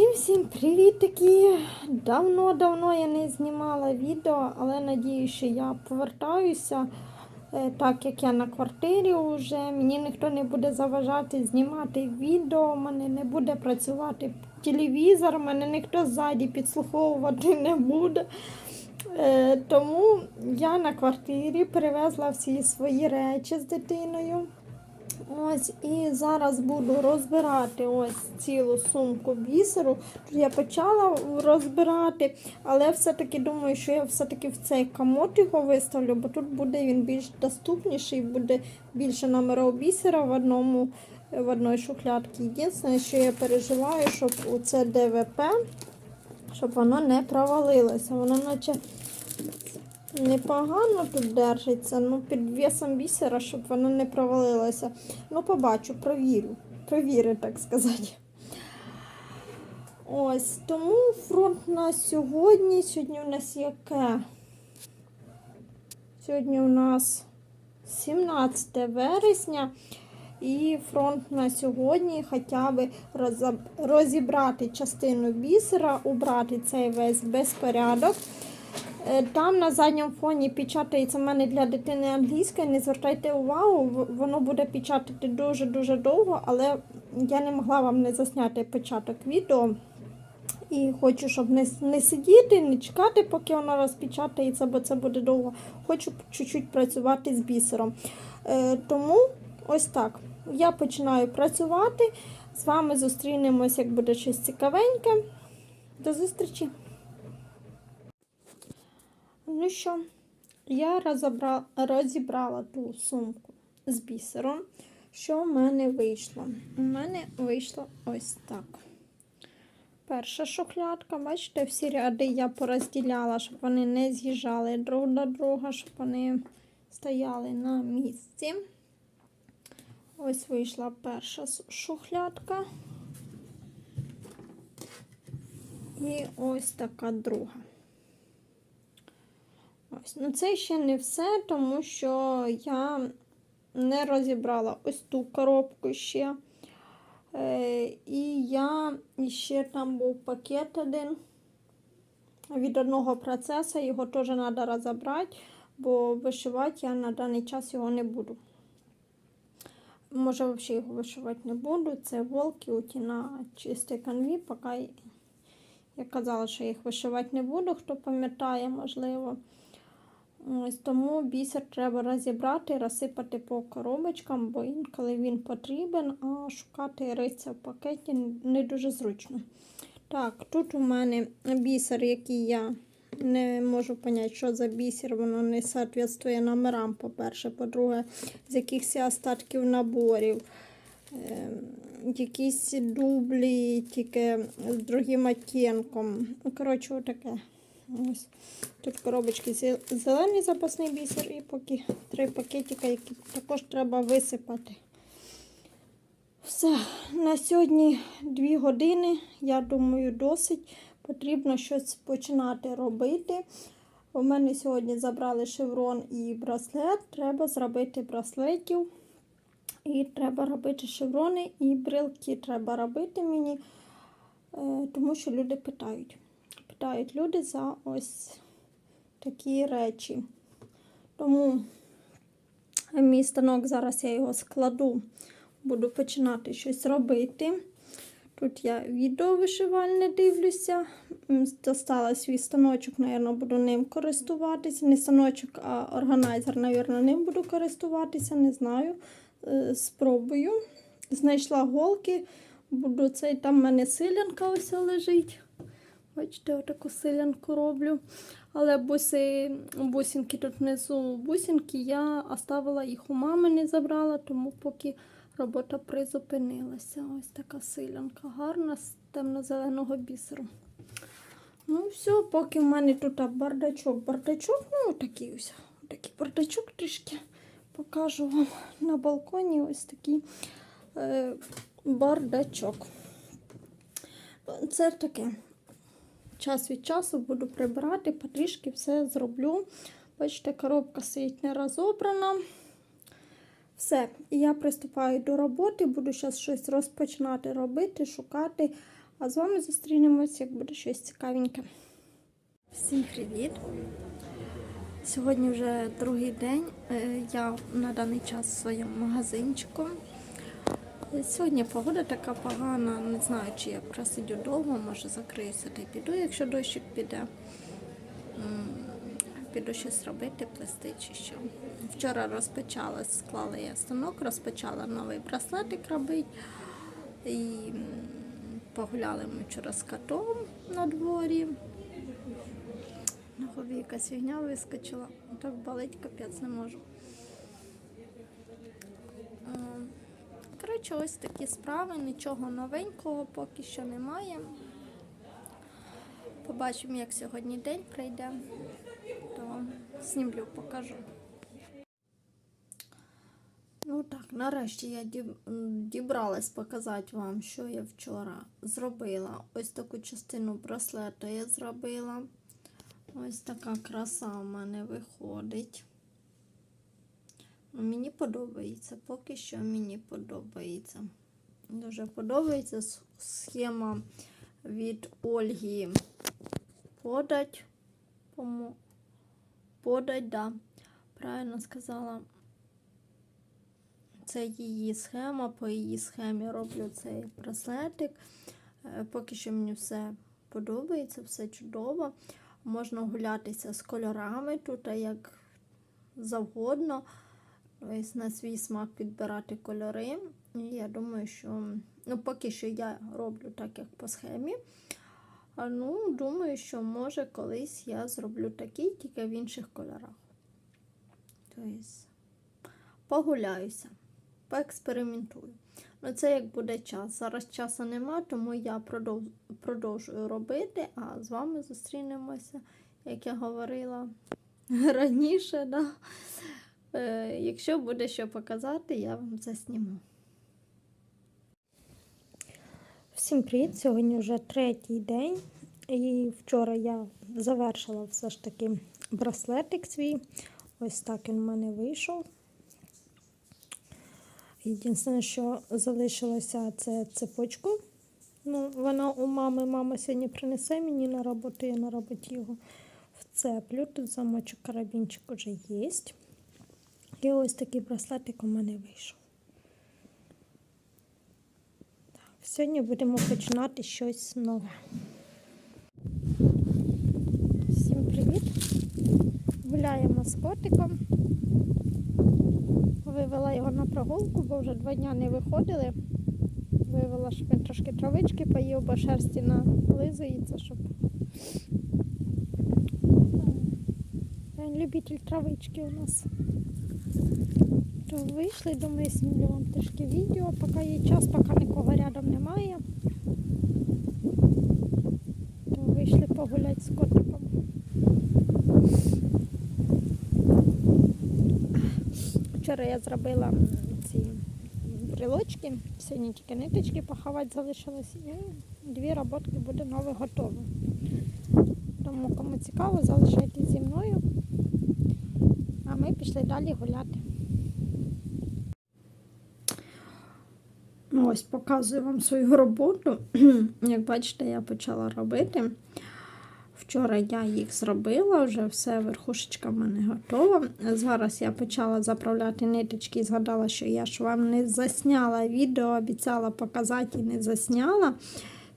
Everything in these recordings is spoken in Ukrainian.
Всім-всім привіт-таки! Давно-давно я не знімала відео, але надію, що я повертаюся, е, так як я на квартирі вже. Мені ніхто не буде заважати знімати відео, мене не буде працювати телевізор, мене ніхто ззаді підслуховувати не буде. Е, Тому я на квартирі перевезла всі свої речі з дитиною. Ось і зараз буду розбирати ось цілу сумку бісеру. Я почала розбирати, але все-таки думаю, що я все-таки в цей комод його виставлю, бо тут буде він більш доступніший, буде більше номерів бісера в одному в одній шухлядці. Єдине, що я переживаю, щоб у це ДВП, щоб воно не провалилося. Воно наче Непогано тут держиться, ну під весом бісера, щоб воно не провалилося. Ну, побачу, провірю. Провірю, так сказати. Ось, тому фронт на сьогодні. Сьогодні у нас яке? Сьогодні у нас 17 вересня. І фронт на сьогодні хоча б розібрати частину бісера, убрати цей весь безпорядок. Е, Там на задньому фоні печатається в мене для дитини англійська. Не звертайте увагу, воно буде печатати дуже-дуже довго, але я не могла вам не засняти початок відео. І хочу, щоб не, не сидіти, не чекати, поки воно розпечатається, бо це буде довго. Хочу чуть-чуть працювати з бісером. Е, тому ось так. Я починаю працювати. З вами зустрінемось, як буде щось цікавеньке. До зустрічі! Ну що, я розібра... розібрала ту сумку з бісером. Що в мене вийшло? У мене вийшло ось так. Перша шухлядка, бачите, всі ряди я порозділяла, щоб вони не з'їжджали друг до друга, щоб вони стояли на місці. Ось вийшла перша шухлядка. І ось така друга. Ось. Ну, це ще не все, тому що я не розібрала ось ту коробку ще. Е, і я ще там був пакет один від одного процесу, його теж треба розібрати, бо вишивати я на даний час його не буду. Може, взагалі його вишивати не буду. Це волки оті на чистій канві, поки я казала, що їх вишивати не буду, хто пам'ятає, можливо. Ось тому бісер треба розібрати, розсипати по коробочкам, бо інколи він потрібен, а шукати риця в пакеті не дуже зручно. Так, тут у мене бісер, який я не можу зрозуміти, що за бісер, воно не відповідає номерам, по-перше. По-друге, з якихось остатків наборів. Ем, Якісь дублі тільки з другим оттінком. Коротше, отаке. Ось. Тут коробочки зел- зелений запасний бісер і поки три пакетика, які також треба висипати. Все, на сьогодні дві години, я думаю, досить. Потрібно щось починати робити. У мене сьогодні забрали шеврон і браслет. Треба зробити браслетів. І треба робити шеврони і брелки треба робити мені, е, тому що люди питають. Питають люди за ось такі речі. Тому мій станок зараз я його складу, буду починати щось робити. Тут я відео вишивальне дивлюся. Достала свій станочок, мабуть, буду ним користуватися. Не станочок, а органайзер, мабуть, ним буду користуватися, не знаю. Е, Спробую. Знайшла голки, буду цей там в мене силянка ось лежить. Бачите, отаку силянку роблю. Але буси, бусинки тут внизу бусинки, я оставила їх у мами, не забрала, тому поки робота призупинилася. Ось така силянка гарна з темно-зеленого бісеру. Ну, все, поки в мене тут бардачок. Бардачок, ну такий ось. Такий бардачок трішки покажу вам на балконі ось такий е, бардачок. Це таке. Час від часу буду прибирати, потрішки все зроблю. Бачите, коробка стоїть не розобрана. Все, і я приступаю до роботи, буду зараз щось розпочинати робити, шукати. А з вами зустрінемось, як буде щось цікавеньке. Всім привіт! Сьогодні вже другий день. Е, Я на даний час в своєму магазинчику. Сьогодні погода така погана, не знаю, чи я просидю довго, може закриюся та й піду, якщо дощик піде. Піду щось робити, плести чи що. Вчора розпочала, склала я станок, розпочала новий браслетик робити. І погуляли ми вчора з котом на дворі. На хобі якась фігня вискочила. Так болить, капець не можу. Е, Коротше, ось такі справи, нічого новенького поки що немає. Побачимо, як сьогодні день прийде, то знімлю, покажу. Ну так, нарешті я дібралась показати вам, що я вчора зробила. Ось таку частину браслета я зробила. Ось така краса в мене виходить. Мені подобається, поки що мені подобається. Дуже подобається схема від Ольги подать. Подать, да. Правильно сказала. Це її схема, по її схемі роблю цей браслетик. Е, Поки що мені все подобається, все чудово. Можна гулятися з кольорами тут, як завгодно. Ось на свій смак підбирати кольори. І я думаю, що ну, поки що я роблю так, як по схемі. Ну, думаю, що може колись я зроблю такий, тільки в інших кольорах. Тобто погуляюся, поекспериментую. Ну, це як буде час. Зараз часу нема, тому я продовжую робити, а з вами зустрінемося, як я говорила раніше. Да? Е, якщо буде що показати, я вам це зніму. Всім привіт! Сьогодні вже третій день. І вчора я завершила все ж таки браслетик свій. Ось так він в мене вийшов. Єдине, що залишилося, це цепочку. Ну, вона у мами. Мама сьогодні принесе мені на роботу, я на роботі його вцеплю. Тут замочок карабінчик уже є. І ось такий браслетик у мене вийшов. Так, сьогодні будемо починати щось нове. Всім привіт! Гуляємо з котиком. Вивела його на прогулку, бо вже два дні не виходили. Вивела, щоб він трошки травички поїв, бо шерсті нализується, щоб. Він любитель травички у нас. То вийшли, думаю, знімлю вам трішки відео, поки є час, поки нікого рядом немає. То вийшли погуляти з котиком. Вчора я зробила ці брелочки, сьогодні тільки ниточки поховати залишилось і дві роботки буде нове готове. Тому кому цікаво, залишайтесь зі мною, а ми пішли далі гуляти. Ну, Ось показую вам свою роботу. Як бачите, я почала робити. Вчора я їх зробила, вже все, верхушечка в мене готова. Зараз я почала заправляти ниточки і згадала, що я ж вам не засняла відео, обіцяла показати і не засняла.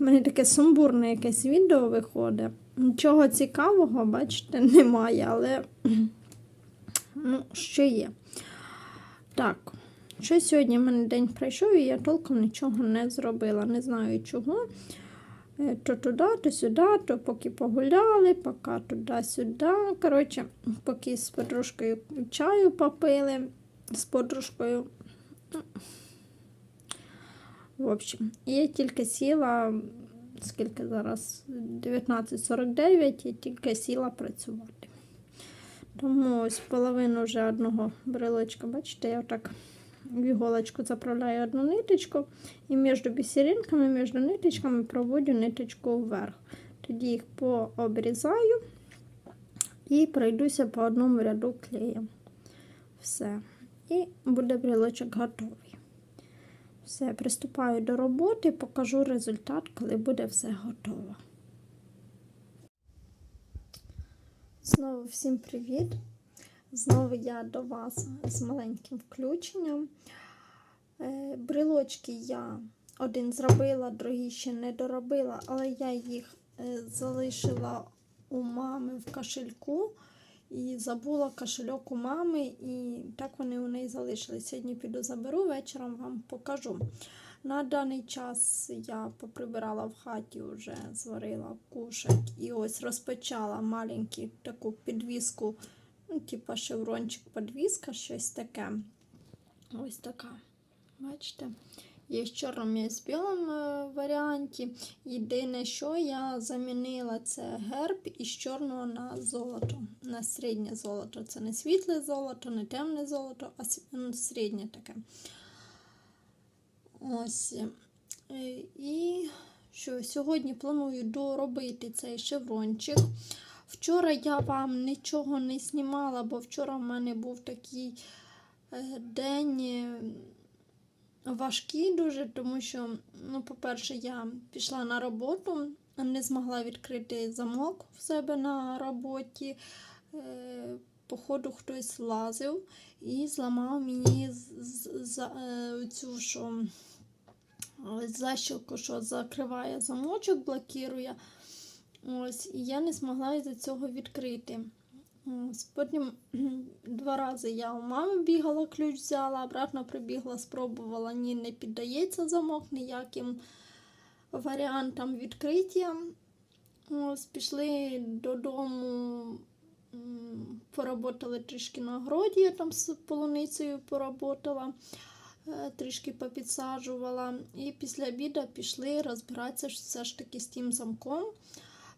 У мене таке сумбурне якесь відео виходить. Нічого цікавого, бачите, немає, але ну, що є. Так, що сьогодні в мене день пройшов, і я толком нічого не зробила. Не знаю чого. Е, То туди, то сюди, то поки погуляли, поки туди-сюди. Коротше, поки з подружкою чаю попили, з подружкою. В общем, я тільки сіла, скільки зараз 19.49, я тільки сіла працювати. Тому ось половину вже одного брелочка, бачите, я отак в іголочку заправляю одну ниточку і між бісеринками, між ниточками проводжу ниточку вверх. Тоді їх пообрізаю і пройдуся по одному ряду клеєм. Все. І буде брелочок готовий. Все, приступаю до роботи, покажу результат, коли буде все готово. Знову всім привіт! Знову я до вас з маленьким включенням. Е, Брелочки я один зробила, другий ще не доробила, але я їх е, залишила у мами в кошельку і забула кошельок у мами, і так вони у неї залишились. Сьогодні піду заберу, вечором вам покажу. На даний час я поприбирала в хаті, вже зварила кушать і ось розпочала маленьку таку підвіску, ну, типа шеврончик підвіска, щось таке. Ось така. Бачите? Є з чорним і з білим е, варіанті. Єдине, що я замінила це герб із чорного на золото, на середнє золото. Це не світле золото, не темне золото, а середнє таке. Ось. Е, І що сьогодні планую доробити цей шеврончик. Вчора я вам нічого не знімала, бо вчора в мене був такий е, день е, важкий дуже, тому що, ну, по-перше, я пішла на роботу, не змогла відкрити замок в себе на роботі. Е, Походу, хтось лазив і зламав мені цю що, защілку, що закриває замочок, блокує. Ось, і я не змогла із-за цього відкрити. Ось, потім два рази я у мами бігала, ключ взяла, обратно прибігла, спробувала. Ні, не піддається замок ніяким варіантам відкриття. Ось, пішли додому, поработали трішки на городі, я там з полуницею поработала, е, трішки попідсаджувала. І після обіду пішли розбиратися все ж таки з тим замком.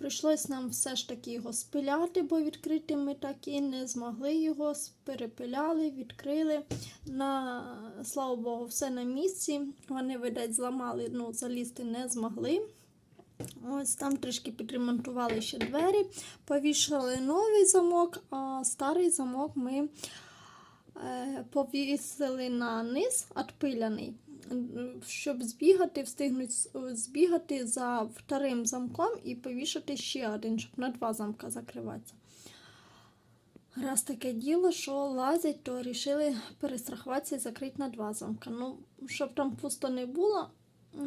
Прийшлось нам все ж таки його спиляти, бо відкрити ми так і не змогли його. Перепиляли, відкрили. На, слава Богу, все на місці. Вони, видать, зламали, ну, залізти не змогли. Ось там трішки підремонтували ще двері, повішали новий замок, а старий замок ми е, повісили на низ, відпиляний, щоб збігати, встигнути з- збігати за вторим замком і повішати ще один, щоб на два замка закриватися. Раз таке діло, що лазять, то вирішили перестрахуватися і закрити на два замка. Ну, щоб там пусто не було,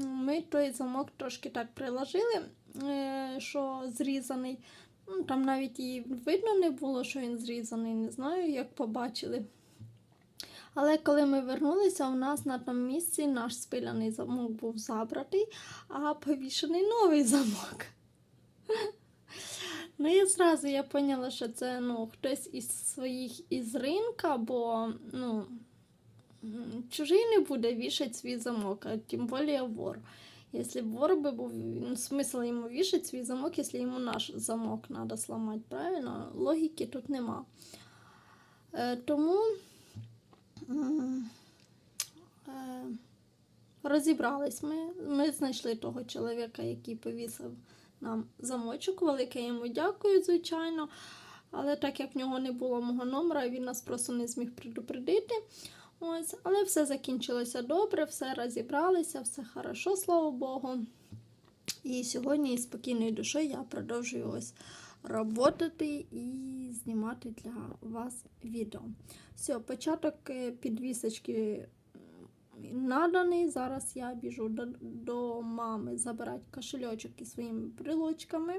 ми той замок трошки так приложили, е, що зрізаний. Ну, там навіть і видно не було, що він зрізаний, не знаю, як побачили. Але коли ми вернулися, у нас на тому місці наш спиляний замок був забратий, а повішений новий замок. Ну і зразу я поняла, що це ну, хтось із своїх із ринка, бо ну, чужий не буде вішати свій замок, а тим більше вор. Якщо вор би був, ну, смисл йому вішати свій замок, якщо йому наш замок треба зламати, правильно? Логіки тут нема. Е, тому розібрались ми. Ми знайшли того чоловіка, який повісив нам замочок. Велике йому дякую, звичайно. Але так як в нього не було мого номера, він нас просто не зміг предупредити. Ось, але все закінчилося добре, все розібралися, все хорошо, слава Богу. І сьогодні із спокійною душою я продовжую ось роботати і знімати для вас відео. Все, початок е, підвісочки наданий. Зараз я біжу до, до мами забирати кошельочок із своїми брелочками.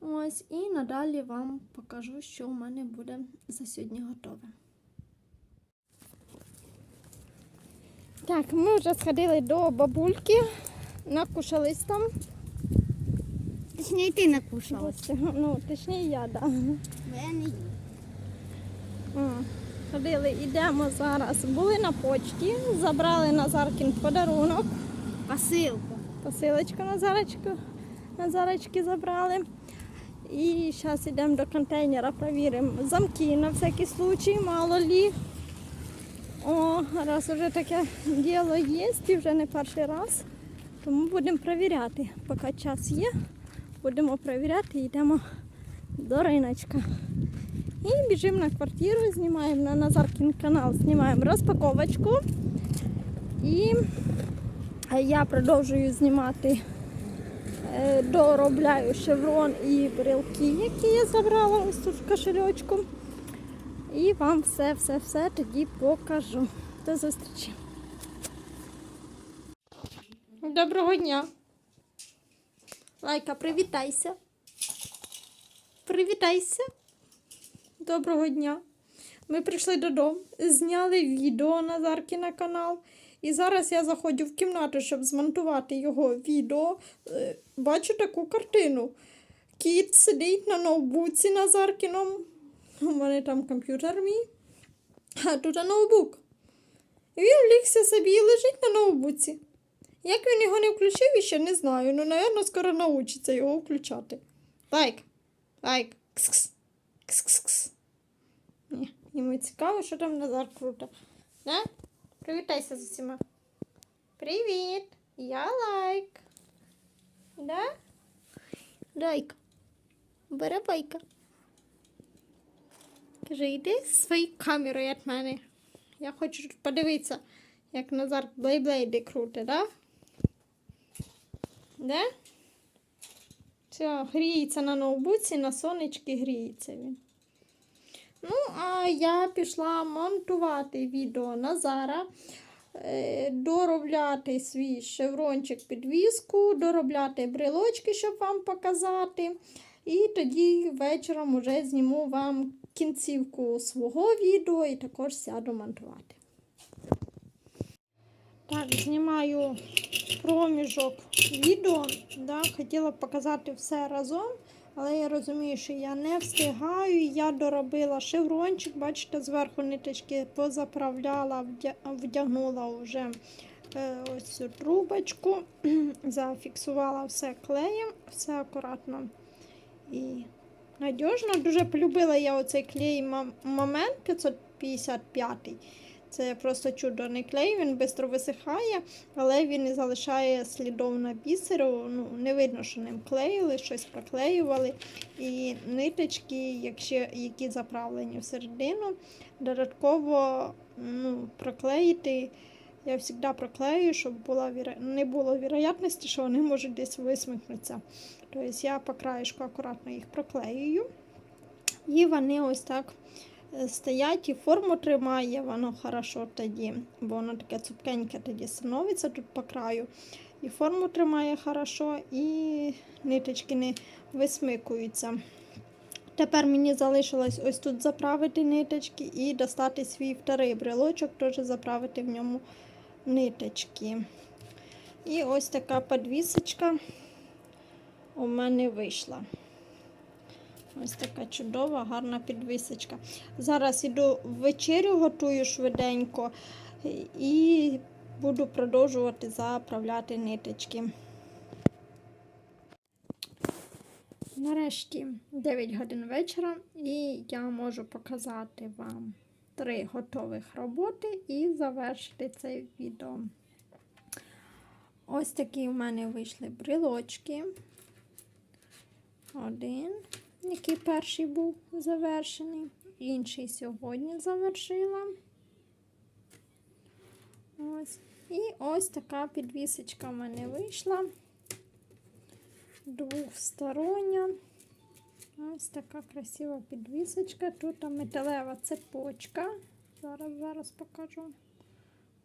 Ось, і надалі вам покажу, що у мене буде за сьогодні готове. Так, ми вже сходили до бабульки, накушались там. Точніше, ти накушала. Ну, точніше я, так. Да. Бо я не їм. Ходили, йдемо зараз. Були на почті, забрали Назаркін подарунок. Посилку. Посилочку Назарочку. Назарочки забрали. І зараз йдемо до контейнера, перевіримо замки на всякий случай, мало лі. О, раз вже таке діло є, і вже не перший раз. Тому будемо перевіряти. Поки час є, будемо перевіряти йдемо до риночка. І біжимо на квартиру, знімаємо на Назаркін канал, знімаємо розпаковочку. І я продовжую знімати, е, доробляю шеврон і брелки, які я забрала ось тут в кошельочку. І вам все-все-все тоді покажу. До зустрічі. Доброго дня. Лайка, привітайся. Привітайся. Доброго дня. Ми прийшли додому, зняли відео на канал. І зараз я заходжу в кімнату, щоб змонтувати його відео. Е, Бачу таку картину. Кіт сидить на ноутбуці на Заркіном. У мене там комп'ютер мій. А тут ноутбук. І він влігся собі і лежить на ноутбуці. Як він його не включив, іще не знаю. Ну, напевно, скоро научиться його включати. Лайк. Лайк. Кс-кс. Кс-кс-кс. Ні, йому цікаво, що там Назар круто. Да? Привітайся з усіма. Привіт! Я лайк. Да? Лайк. Бере байка. Каже, йди з своєю камерою від мене. Я хочу подивитися, як Назар блейблейди крути, да? Да? Все, гріється на ноутбуці, на сонечки гріється він. Ну, а я пішла монтувати відео Назара, е, доробляти свій шеврончик підвіску, доробляти брелочки, щоб вам показати. І тоді вечором уже зніму вам кінцівку свого відео і також сяду монтувати. Так, знімаю проміжок відео. Да, хотіла показати все разом, але я розумію, що я не встигаю. Я доробила шеврончик, бачите, зверху ниточки позаправляла, вдягнула вже е, ось цю трубочку, зафіксувала все клеєм, все акуратно і надіжно. Дуже полюбила я оцей клей момент 555. Це просто чудо клей, він швидко висихає, але він не залишає слідов на бісеру. Ну, не видно, що ним клеїли, щось проклеювали. І ниточки, якщо, які заправлені всередину, додатково ну, проклеїти. Я завжди проклею, щоб була, не було вірогідності, що вони можуть десь висмикнутися. Тобто я по краєшку акуратно їх проклеюю. І вони ось так стоять і форму тримає, воно хорошо тоді, бо воно таке цупкеньке тоді становиться тут по краю. І форму тримає хорошо, і ниточки не висмикуються. Тепер мені залишилось ось тут заправити ниточки і достати свій вторий брелочок, теж заправити в ньому ниточки. І ось така подвісочка у мене вийшла. Ось така чудова, гарна підвісочка. Зараз іду вечерю, готую швиденько і буду продовжувати заправляти ниточки. Нарешті 9 годин вечора, і я можу показати вам три готових роботи і завершити це відео. Ось такі в мене вийшли брелочки. Один, який перший був завершений, інший сьогодні завершила. Ось. І ось така підвісочка в мене вийшла. Двохстороння. Ось така красива підвісочка. Тут металева цепочка. Зараз, зараз покажу.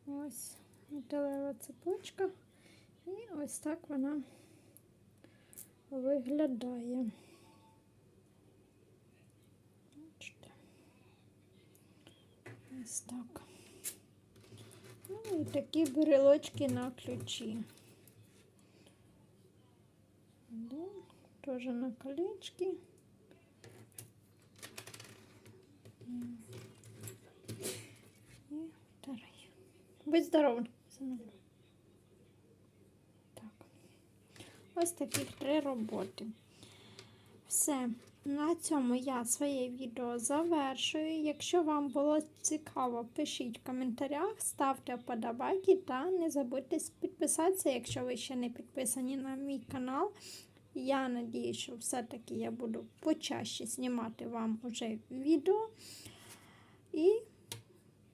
Ось металева цепочка. І ось так вона виглядає. Бачите. Ось так. Ну і такі брелочки на ключі. Один, тоже на колечки. И второй. Будь здоров, сынок. Так. Ось таких три роботи. Все. На цьому я своє відео завершую. Якщо вам було цікаво, пишіть в коментарях, ставте вподобайки та не забудьте підписатися, якщо ви ще не підписані на мій канал. Я надію, що все-таки я буду почаще знімати вам уже відео. І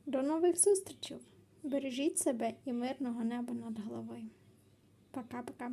до нових зустрічей! Бережіть себе і мирного неба над головою. Пока-пока.